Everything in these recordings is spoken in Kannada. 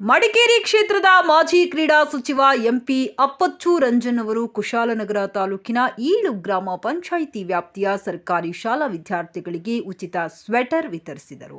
ಮಡಿಕೇರಿ ಕ್ಷೇತ್ರದ ಮಾಜಿ ಕ್ರೀಡಾ ಸಚಿವ ಎಂಪಿ ಅಪ್ಪಚ್ಚು ರಂಜನ್ ಅವರು ಕುಶಾಲನಗರ ತಾಲೂಕಿನ ಈಳು ಗ್ರಾಮ ಪಂಚಾಯಿತಿ ವ್ಯಾಪ್ತಿಯ ಸರ್ಕಾರಿ ಶಾಲಾ ವಿದ್ಯಾರ್ಥಿಗಳಿಗೆ ಉಚಿತ ಸ್ವೆಟರ್ ವಿತರಿಸಿದರು.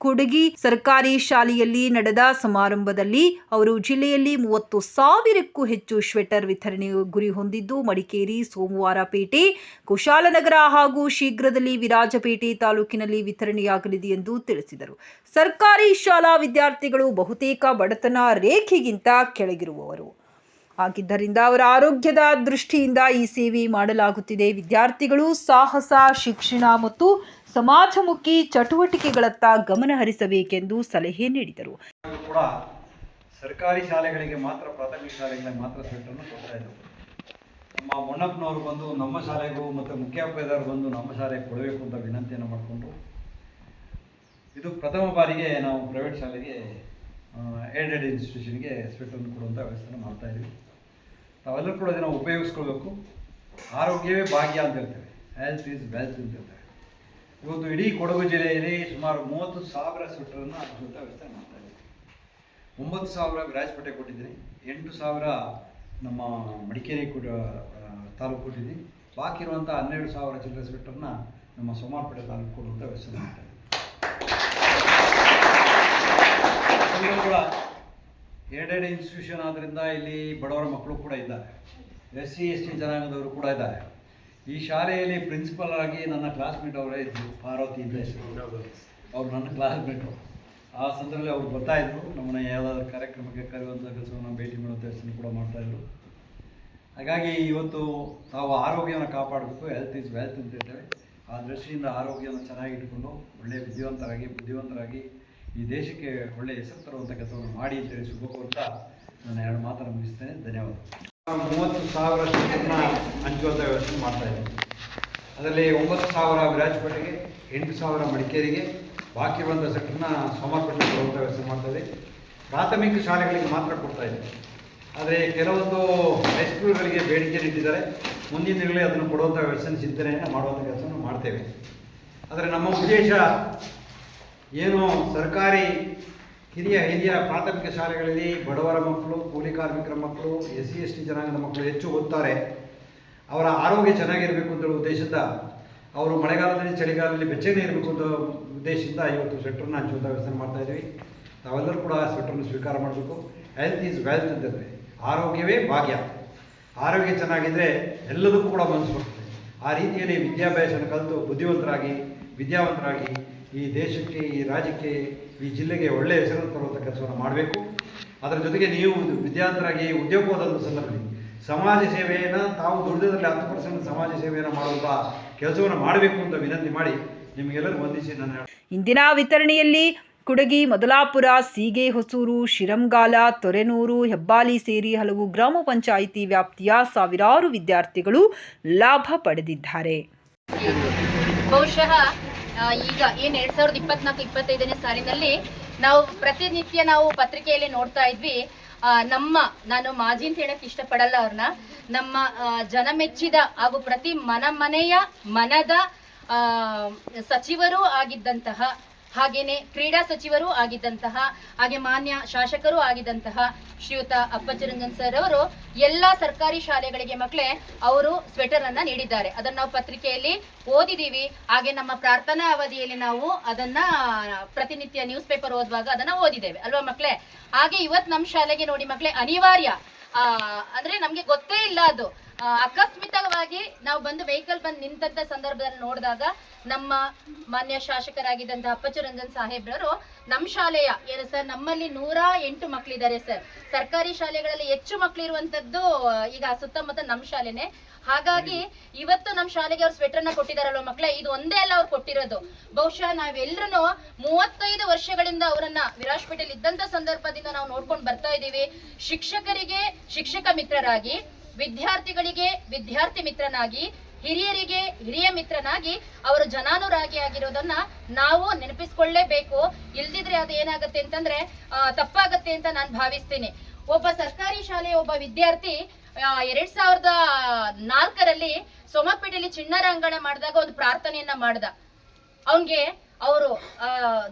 ಕುಡಗಿ ಸರ್ಕಾರಿ ಶಾಲೆಯಲ್ಲಿ ನಡೆದ ಸಮಾರಂಭದಲ್ಲಿ ಅವರು ಜಿಲ್ಲೆಯಲ್ಲಿ ಮೂವತ್ತು ಸಾವಿರಕ್ಕೂ ಹೆಚ್ಚು ಸ್ವೆಟರ್ ವಿತರಣೆ ಗುರಿ ಹೊಂದಿದ್ದು, ಮಡಿಕೇರಿ ಸೋಮವಾರಪೇಟೆ ಕುಶಾಲನಗರ ಹಾಗೂ ಶೀಘ್ರದಲ್ಲಿ ವಿರಾಜಪೇಟೆ ತಾಲೂಕಿನಲ್ಲಿ ವಿತರಣೆಯಾಗಲಿದೆ ಎಂದು ತಿಳಿಸಿದರು. ಸರ್ಕಾರಿ ಶಾಲಾ ವಿದ್ಯಾರ್ಥಿಗಳು ಬಹುತೇಕ ಬಡತನ ರೇಖೆಗಿಂತ ಕೆಳಗಿರುವವರು. ಹಾಗಿದ್ದರಿಂದ ಅವರ ಆರೋಗ್ಯದ ದೃಷ್ಟಿಯಿಂದ ಈ ಸೇವೆ ಮಾಡಲಾಗುತ್ತಿದೆ. ವಿದ್ಯಾರ್ಥಿಗಳು ಸಾಹಸ, ಶಿಕ್ಷಣ ಮತ್ತು ಸಮಾಜಮುಖಿ ಚಟುವಟಿಕೆಗಳತ್ತ ಗಮನ ಹರಿಸಬೇಕೆಂದು ಸಲಹೆ ನೀಡಿದರು. ಕೂಡ ಸರ್ಕಾರಿ ಶಾಲೆಗಳಿಗೆ ಮಾತ್ರ, ಪ್ರಾಥಮಿಕ ಶಾಲೆಗಳಿಗೆ ಮಾತ್ರ ಸ್ವೆಟರ್ನ ಕೊಡ್ತಾ ಇದ್ದರು ನಮ್ಮ ಮೊಣ್ಣಪ್ಪನವರು ಬಂದು ನಮ್ಮ ಶಾಲೆಗೂ ಮತ್ತು ಮುಖ್ಯೋಪಾಧ್ಯಾಯರು ಬಂದು ನಮ್ಮ ಶಾಲೆಗೆ ಕೊಡಬೇಕು ಅಂತ ವಿನಂತಿಯನ್ನು ಮಾಡಿಕೊಂಡು, ಇದು ಪ್ರಥಮ ಬಾರಿಗೆ ನಾವು ಪ್ರೈವೇಟ್ ಶಾಲೆಗೆ ಏಡೆಡ್ ಇನ್ಸ್ಟಿಟ್ಯೂಷನ್ಗೆ ಸ್ವೆಟರ್ನ ಕೊಡುವಂಥ ವ್ಯವಸ್ಥೆನ ಮಾಡ್ತಾ ಇದ್ದೀವಿ. ತಾವೆಲ್ಲರೂ ಕೂಡ ಅದನ್ನು ಉಪಯೋಗಿಸ್ಕೊಳ್ಬೇಕು. ಆರೋಗ್ಯವೇ ಭಾಗ್ಯ ಅಂತ ಹೇಳ್ತೇವೆ. ಹೆಲ್ತ್ ಈಸ್ ವೆಲ್ತ್ ಅಂತ ಹೇಳ್ತೇವೆ. ಇವತ್ತು ಇಡೀ ಕೊಡಗು ಜಿಲ್ಲೆಯಲ್ಲಿ ಸುಮಾರು ಮೂವತ್ತು ಸಾವಿರ ಸ್ವೆಟ್ರನ್ನು ಅದ್ಭುತ ವ್ಯವಸ್ಥೆ ಮಾಡ್ತಾ ಒಂಬತ್ತು ಸಾವಿರ ರಾಜಪೇಟೆ ಕೊಟ್ಟಿದ್ದೀನಿ, ಎಂಟು ಸಾವಿರ ನಮ್ಮ ಮಡಿಕೇರಿ ಕೂಡ ತಾಲೂಕು ಕೊಟ್ಟಿದ್ದೀನಿ. ಬಾಕಿ ಇರುವಂಥ ಹನ್ನೆರಡು ಸಾವಿರ ಚಿಲ್ಲರೆ ಸ್ವೆಟ್ರನ್ನ ನಮ್ಮ ಸೋಮಾರ್ಪೇಟೆ ತಾಲೂಕು ಕೊಡುವಂಥ ವ್ಯವಸ್ಥೆ ಮಾಡ್ತಾ ಕೂಡ ಎರಡೆರಡು ಇನ್ಸ್ಟಿಟ್ಯೂಷನ್ ಆದ್ದರಿಂದ ಇಲ್ಲಿ ಬಡವರ ಮಕ್ಕಳು ಕೂಡ ಇದ್ದಾರೆ. ಎಸ್ ಸಿ, ಎಸ್ ಟಿ ಜನಾಂಗದವರು ಕೂಡ ಇದ್ದಾರೆ. ಈ ಶಾಲೆಯಲ್ಲಿ ಪ್ರಿನ್ಸಿಪಲ್ ಆಗಿ ನನ್ನ ಕ್ಲಾಸ್ಮೇಟ್ ಅವರೇ ಇದ್ದರು ಪಾರ್ವತಿ ಅಂತ ಅವರು ಅವ್ರು ನನ್ನ ಕ್ಲಾಸ್ಮೇಟು ಆ ಸಂದರ್ಭದಲ್ಲಿ ಅವ್ರು ಬರ್ತಾಯಿದ್ರು ನಮ್ಮನ್ನ ಯಾವುದಾದ್ರೂ ಕಾರ್ಯಕ್ರಮಕ್ಕೆ ಕರೆಯುವಂಥ ಕೆಲಸವನ್ನು ಭೇಟಿ ಮಾಡುವಂಥ ಕೆಲಸವನ್ನು ಕೂಡ ಮಾಡ್ತಾಯಿದ್ರು ಹಾಗಾಗಿ ಇವತ್ತು ತಾವು ಆರೋಗ್ಯವನ್ನು ಕಾಪಾಡಬೇಕು ಹೆಲ್ತ್ ಈಸ್ ವೆಲ್ತ್ ಅಂತ ಹೇಳ್ತೇವೆ. ಆ ದೃಷ್ಟಿಯಿಂದ ಆರೋಗ್ಯವನ್ನು ಚೆನ್ನಾಗಿ ಇಟ್ಕೊಂಡು ಒಳ್ಳೆಯ ವಿದ್ಯಾವಂತರಾಗಿ ಬುದ್ಧಿವಂತರಾಗಿ ಈ ದೇಶಕ್ಕೆ ಒಳ್ಳೆಯ ಹೆಸರು ತರುವಂಥ ಕೆಲಸವನ್ನು ಮಾಡಿ ಅಂತೇಳಿ ಶುಭ ಕೋರ್ತಾ ನಾನು ಎರಡು ಮಾತನ್ನು ಮುಗಿಸ್ತೇನೆ. ಧನ್ಯವಾದ ಮೂವತ್ತು ಸಾವಿರ ಸೀಟನ್ನು ಹಂಚುವಂಥ ವ್ಯವಸ್ಥೆ ಮಾಡ್ತಾ ಇದ್ದೀವಿ ಅದರಲ್ಲಿ ಒಂಬತ್ತು ಸಾವಿರ ವಿರಾಜಪೇಟೆಗೆ, ಎಂಟು ಸಾವಿರ ಮಡಿಕೇರಿಗೆ, ಬಾಕಿ ಬಂದ ಸೆಕ್ಟರ್ನ ಸೋಮವಾರಪೇಟೆ ಕೊಡುವಂಥ ವ್ಯವಸ್ಥೆ ಮಾಡ್ತಾ ಇದೆ ಪ್ರಾಥಮಿಕ ಶಾಲೆಗಳಿಗೆ ಮಾತ್ರ ಕೊಡ್ತಾ ಇದ್ದೀವಿ ಆದರೆ ಕೆಲವೊಂದು ಹೈಸ್ಕೂಲ್ಗಳಿಗೆ ಬೇಡಿಕೆ ಇಟ್ಟಿದ್ದಾರೆ. ಮುಂದಿನ ದಿನಗಳಲ್ಲಿ ಅದನ್ನು ಕೊಡುವಂಥ ವ್ಯವಸ್ಥೆ ಚಿಂತನೆಯನ್ನು ಮಾಡುವಂಥ ಕೆಲಸವನ್ನು ಮಾಡ್ತೇವೆ. ಆದರೆ ನಮ್ಮ ಉದ್ದೇಶ ಏನು ಸರ್ಕಾರಿ ಹಿರಿಯ ಹಿರಿಯ ಪ್ರಾಥಮಿಕ ಶಾಲೆಗಳಲ್ಲಿ ಬಡವರ ಮಕ್ಕಳು, ಕೂಲಿ ಕಾರ್ಮಿಕರ ಮಕ್ಕಳು ಎಸ್ ಸಿ ಎಸ್ ಟಿ ಜನಾಂಗದ ಮಕ್ಕಳು ಹೆಚ್ಚು ಓದ್ತಾರೆ. ಅವರ ಆರೋಗ್ಯ ಚೆನ್ನಾಗಿರಬೇಕು ಅಂತ ಹೇಳುವ ಉದ್ದೇಶದಿಂದ ಅವರು ಮಳೆಗಾಲದಲ್ಲಿ, ಚಳಿಗಾಲದಲ್ಲಿ ಬೆಚ್ಚನೆ ಇರಬೇಕು ಅಂತ ಉದ್ದೇಶದಿಂದ ಇವತ್ತು ಸ್ವೆಟ್ರನ್ನ ಹಂಚುವಂಥ ವ್ಯವಸ್ಥೆ ಮಾಡ್ತಾ ಇದ್ದೀವಿ ತಾವೆಲ್ಲರೂ ಕೂಡ ಆ ಸ್ವೆಟ್ರನ್ನು ಸ್ವೀಕಾರ ಮಾಡಬೇಕು. ಹೆಲ್ತ್ ಈಸ್ ವೆಲ್ತ್ ಅಂತಂದರೆ ಆರೋಗ್ಯವೇ ಭಾಗ್ಯ. ಆರೋಗ್ಯ ಚೆನ್ನಾಗಿದ್ದರೆ ಎಲ್ಲದಕ್ಕೂ ಕೂಡ ಮನಸ್ಸು ಬರ್ತದೆ. ಆ ರೀತಿಯಲ್ಲಿ ವಿದ್ಯಾಭ್ಯಾಸನ ಕಲಿತು ಬುದ್ಧಿವಂತರಾಗಿ, ವಿದ್ಯಾವಂತರಾಗಿ ಈ ದೇಶಕ್ಕೆ ಈ ರಾಜ್ಯಕ್ಕೆ ಈ ಜಿಲ್ಲೆಗೆ ಒಳ್ಳೆಯ ಹೆಸರು ತರುವಂಥ ಕೆಲಸವನ್ನು ಮಾಡಬೇಕು. ಅದರ ಜೊತೆಗೆ ನೀವು ವಿದ್ಯಾವಂತರಾಗಿ ಉದ್ಯೋಗವಾದಂಥ ಸಂದರ್ಭದಲ್ಲಿ ಸಮಾಜ ಸೇವೆಯನ್ನು ತಾವು ದುಡಿದದಲ್ಲಿ ಹತ್ತು ಪರ್ಸೆಂಟ್ ಸಮಾಜ ಸೇವೆಯನ್ನು ಮಾಡುವಂಥ ಕೆಲಸವನ್ನು ಮಾಡಬೇಕು ಅಂತ ವಿನಂತಿ ಮಾಡಿ ನಿಮಗೆಲ್ಲರೂ ವಂದಿಸಿ ನನ್ನ ಇಂದಿನ ವಿತರಣೆಯಲ್ಲಿ ಕುಡಗಿ ಮೊದಲಾಪುರ ಸೀಗೆ ಹೊಸೂರು ಶಿರಂಗಾಲ ತೊರೆನೂರು ಹೆಬ್ಬಾಲಿ ಸೇರಿ ಹಲವು ಗ್ರಾಮ ಪಂಚಾಯಿತಿ ವ್ಯಾಪ್ತಿಯ ಸಾವಿರಾರು ವಿದ್ಯಾರ್ಥಿಗಳು ಲಾಭ ಪಡೆದಿದ್ದಾರೆ. ಬಹುಶಃ ಈಗ ಏನ್ ಎರಡ್ ಸಾವಿರದ ಇಪ್ಪತ್ನಾಲ್ಕು, ಇಪ್ಪತ್ತೈದನೇ ಸಾಲಿನಲ್ಲಿ ನಾವು ಪ್ರತಿನಿತ್ಯ ನಾವು ಪತ್ರಿಕೆಯಲ್ಲಿ ನೋಡ್ತಾ ಇದ್ವಿ. ನಮ್ಮ, ನಾನು ಮಾಜಿ ಅಂತ ಹೇಳಕ್ ಇಷ್ಟಪಡಲ್ಲ ಅವ್ರನ್ನ ನಮ್ಮ ಜನ ಜನಮೆಚ್ಚಿದ ಹಾಗೂ ಪ್ರತಿ ಮನ ಮನೆಯ ಮನದ ಸಚಿವರು ಆಗಿದ್ದಂತಹ ಹಾಗೇನೆ ಕ್ರೀಡಾ ಸಚಿವರೂ ಆಗಿದ್ದಂತಹ, ಹಾಗೆ ಮಾನ್ಯ ಶಾಸಕರು ಆಗಿದ್ದಂತಹ ಶ್ರೀಯುತ ಅಪ್ಪಚ್ಚರಂಜನ್ ಸರ್ ಅವರು ಎಲ್ಲಾ ಸರ್ಕಾರಿ ಶಾಲೆಗಳಿಗೆ ಮಕ್ಕಳೇ ಅವರು ಸ್ವೆಟರ್ ಅನ್ನ ನೀಡಿದ್ದಾರೆ. ಅದನ್ನ ನಾವು ಪತ್ರಿಕೆಯಲ್ಲಿ ಓದಿದೀವಿ. ಹಾಗೆ ನಮ್ಮ ಪ್ರಾರ್ಥನಾ ಅವಧಿಯಲ್ಲಿ ನಾವು ಅದನ್ನ ಪ್ರತಿನಿತ್ಯ ನ್ಯೂಸ್ ಪೇಪರ್ ಓದುವಾಗ ಅದನ್ನ ಓದಿದ್ದೇವೆ. ಅಲ್ವಾ ಮಕ್ಕಳೇ? ಹಾಗೆ ಇವತ್ತು ನಮ್ಮ ಶಾಲೆಗೆ ನೋಡಿ ಮಕ್ಕಳೇ ಅನಿವಾರ್ಯ. ಅಂದ್ರೆ ನಮ್ಗೆ ಗೊತ್ತೇ ಇಲ್ಲ ಅದು. ಅಕಸ್ಮಿತವಾಗಿ ನಾವು ಬಂದು ವೆಹಿಕಲ್ ಬಂದು ನಿಂತಂತ ಸಂದರ್ಭದಲ್ಲಿ ನೋಡಿದಾಗ ನಮ್ಮ ಮಾನ್ಯ ಶಾಸಕರಾಗಿದ್ದಂತಹ ಅಪ್ಪಚುರಂಜನ್ ಸಾಹೇಬ್ರವರು ನಮ್ಮ ಶಾಲೆಯ, ಏನು ಸರ್, ನಮ್ಮಲ್ಲಿ ನೂರ ಎಂಟು ಮಕ್ಕಳಿದ್ದಾರೆ ಸರ್. ಸರ್ಕಾರಿ ಶಾಲೆಗಳಲ್ಲಿ ಹೆಚ್ಚು ಮಕ್ಕಳು ಇರುವಂತದ್ದು ಈಗ ಸುತ್ತಮುತ್ತ ನಮ್ಮ ಶಾಲೆನೆ. ಹಾಗಾಗಿ ಇವತ್ತು ನಮ್ಮ ಶಾಲೆಗೆ ಅವ್ರು ಸ್ವೆಟರ್ನ ಕೊಟ್ಟಿದಾರಲ್ವ ಮಕ್ಕಳೇ ಇದು ಒಂದೇ ಅಲ್ಲ ಅವ್ರು ಕೊಟ್ಟಿರೋದು. ಬಹುಶಃ ನಾವೆಲ್ಲರೂ ಮೂವತ್ತೈದು ವರ್ಷಗಳಿಂದ ಅವರನ್ನ ವಿರಾಜ್ಪೇಟೆಯಲ್ಲಿ ಇದ್ದಂತ ಸಂದರ್ಭದಿಂದ ನಾವು ನೋಡ್ಕೊಂಡು ಬರ್ತಾ ಇದ್ದೀವಿ. ಶಿಕ್ಷಕರಿಗೆ, ಶಿಕ್ಷಕ ಮಿತ್ರರಾಗಿ ವಿದ್ಯಾರ್ಥಿಗಳಿಗೆ ವಿದ್ಯಾರ್ಥಿ ಮಿತ್ರನಾಗಿ, ಹಿರಿಯರಿಗೆ ಹಿರಿಯ ಮಿತ್ರನಾಗಿ ಅವರು ಜನಾನುರಾಗಿ ಆಗಿರೋದನ್ನ ನಾವು ನೆನಪಿಸ್ಕೊಳ್ಳೇಬೇಕು. ಇಲ್ದಿದ್ರೆ ಅದು ಏನಾಗುತ್ತೆ ಅಂತಂದ್ರೆ ತಪ್ಪಾಗತ್ತೆ ಅಂತ ನಾನು ಭಾವಿಸ್ತೀನಿ. ಒಬ್ಬ ಸರ್ಕಾರಿ ಶಾಲೆಯ ಒಬ್ಬ ವಿದ್ಯಾರ್ಥಿ ಎರಡ್ ಸಾವಿರದ ನಾಲ್ಕರಲ್ಲಿ ಸೋಮಪೇಟೆಯಲ್ಲಿ ಚಿಣ್ಣರ ಅಂಗಣ ಮಾಡಿದಾಗ ಒಂದು ಪ್ರಾರ್ಥನೆಯನ್ನ ಮಾಡ್ದ. ಅವನ್ಗೆ ಅವರು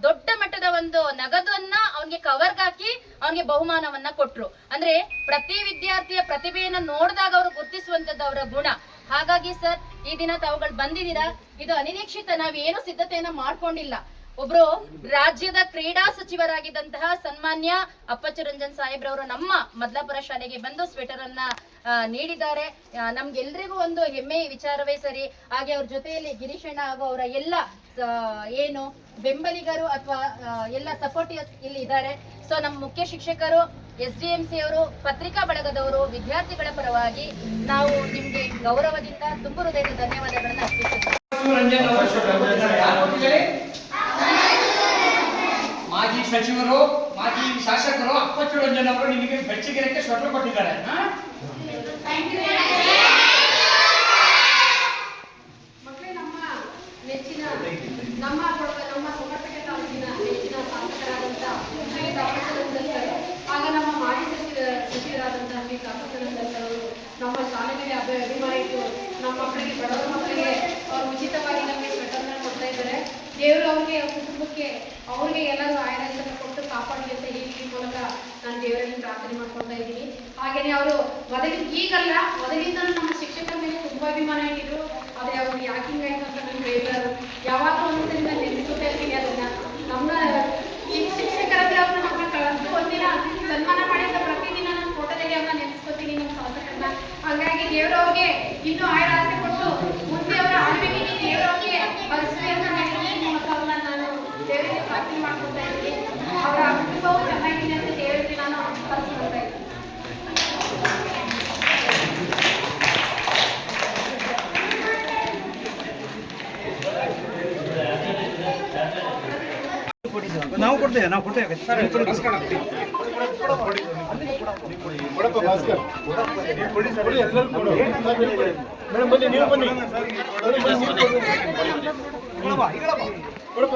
ದೊಡ್ಡ ಮಟ್ಟದ ಒಂದು ನಗದನ್ನ ಅವನಿಗೆ ಕವರ್ಗೆ ಹಾಕಿ ಅವನಿಗೆ ಬಹುಮಾನವನ್ನ ಕೊಟ್ರು. ಅಂದ್ರೆ ಪ್ರತಿ ವಿದ್ಯಾರ್ಥಿಯ ಪ್ರತಿಭೆಯನ್ನ ನೋಡಿದಾಗ ಅವರು ಗುರುತಿಸುವಂತದ್ದು ಅವರ ಗುಣ. ಹಾಗಾಗಿ ಸರ್, ಈ ದಿನ ತಾವುಗಳು ಬಂದಿದ್ದೀರಾ? ಇದು ಅನಿರೀಕ್ಷಿತ, ನಾವೇನು ಸಿದ್ಧತೆಯನ್ನ ಮಾಡ್ಕೊಂಡಿಲ್ಲ. ಒಬ್ರು ರಾಜ್ಯದ ಕ್ರೀಡಾ ಸಚಿವರಾಗಿದ್ದಂತಹ ಸನ್ಮಾನ್ಯ ಅಪ್ಪಚ್ಚರಂಜನ್ ಸಾಹೇಬ್ರವರು ನಮ್ಮ ಮದ್ಲಾಪುರ ಶಾಲೆಗೆ ಬಂದು ಸ್ವೆಟರ್ ಅನ್ನ ನೀಡಿದ್ದಾರೆ. ನಮ್ಗೆಲ್ರಿಗೂ ಒಂದು ಹೆಮ್ಮೆ ವಿಚಾರವೇ ಸರಿ. ಹಾಗೆ ಅವ್ರ ಜೊತೆಯಲ್ಲಿ ಗಿರೀಶಣ್ಣ ಹಾಗೂ ಅವರ ಎಲ್ಲ ಏನು ಬೆಂಬಲಿಗರು ಅಥವಾ ಎಲ್ಲ ಸಪೋರ್ಟಿಯರ್ಸ್ ಇಲ್ಲಿ ಇದ್ದಾರೆ. ಸೊ ನಮ್ಮ ಮುಖ್ಯ ಶಿಕ್ಷಕರು, ಎಸ್ ಡಿ ಎಂ ಸಿ ಅವರು, ಪತ್ರಿಕಾ ಬಳಗದವರು, ವಿದ್ಯಾರ್ಥಿಗಳ ಪರವಾಗಿ ನಾವು ನಿಮ್ಗೆ ಗೌರವದಿಂದ, ತುಂಬ ಹೃದಯದ ಧನ್ಯವಾದಗಳನ್ನು ಅರ್ಪಿಸುತ್ತೇವೆ. ಮಾಜಿ ಸಚಿವರು ಮಾಜಿ ಶಾಸಕರು ಅಪ್ಪಚ್ಚು ರಂಜನ್ ಅವರು ನಿಮಗೆ ಬೆಚ್ಚಗಿರಕ್ಕೆ ಸ್ವೆಟರ್ ಕೊಟ್ಟಿದ್ದಾರೆ. ನಮ್ಮ ನಮ್ಮ ಆಗ ಮಕ್ಕಳಿಗೆ ಮಕ್ಕಳಿಗೆ ಅವ್ರು ಉಚಿತವಾಗಿ ಕೊಡ್ತಾ ಇದ್ದಾರೆ. ದೇವರು ಅವ್ರಿಗೆ, ಅವ್ರ ಕುಟುಂಬಕ್ಕೆ ಅವ್ರಿಗೆ ಎಲ್ಲರೂ ಕೊಟ್ಟು ಕಾಪಾಡಲಿ ಅಂತ ಈ ಮೂಲಕ ನಾನು ದೇವರಲ್ಲಿ ಪ್ರಾರ್ಥನೆ ಮಾಡ್ಕೊಳ್ತಾ ಇದ್ದೀನಿ. ಹಾಗೇನೆ ಅವರು ಮೊದಲಿಗೆ ಈಗಲ್ಲ, ಮೊದಲಿಂದ ನಮ್ಮ ಶಿಕ್ಷಕರ ಮೇಲೆ ತುಂಬಾ ಅಭಿಮಾನ ಇಟ್ಟಿದ್ರು. ಆದ್ರೆ ಅವ್ರು ಯಾಕಿಂಗ್ ಹಿಂಗಾಯ್ತು ಅಂತ ನಮ್ಗೆ ಹೇಳಿದ್ರು ಯಾವಾಗ ಒಂದ್ಸರಿ ನಾನು ನಾವು ಕೊಡ್ತೇವೆ ನಾವು ಕೊಡ್ತೇವೆ ಕೊಡಪ್ಪ ಭಾಸ್ಕರ್ ಕೊಡಿ ಸರ್ ಕೊಡಿ ಎಲ್ಲರೂ ಕೊಡು ಮೇಡಮ್ ಬನ್ನಿ ನೀವು ಬನ್ನಿ ಬನ್ನಿ, ಬನ್ನಿ, ನೀವು ಬನ್ನಿ. ಕೊಡಪ್ಪ,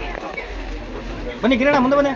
ಬನ್ನಿ ಕಿರಣ ಮುಂದೆ ಬನ್ನಿ.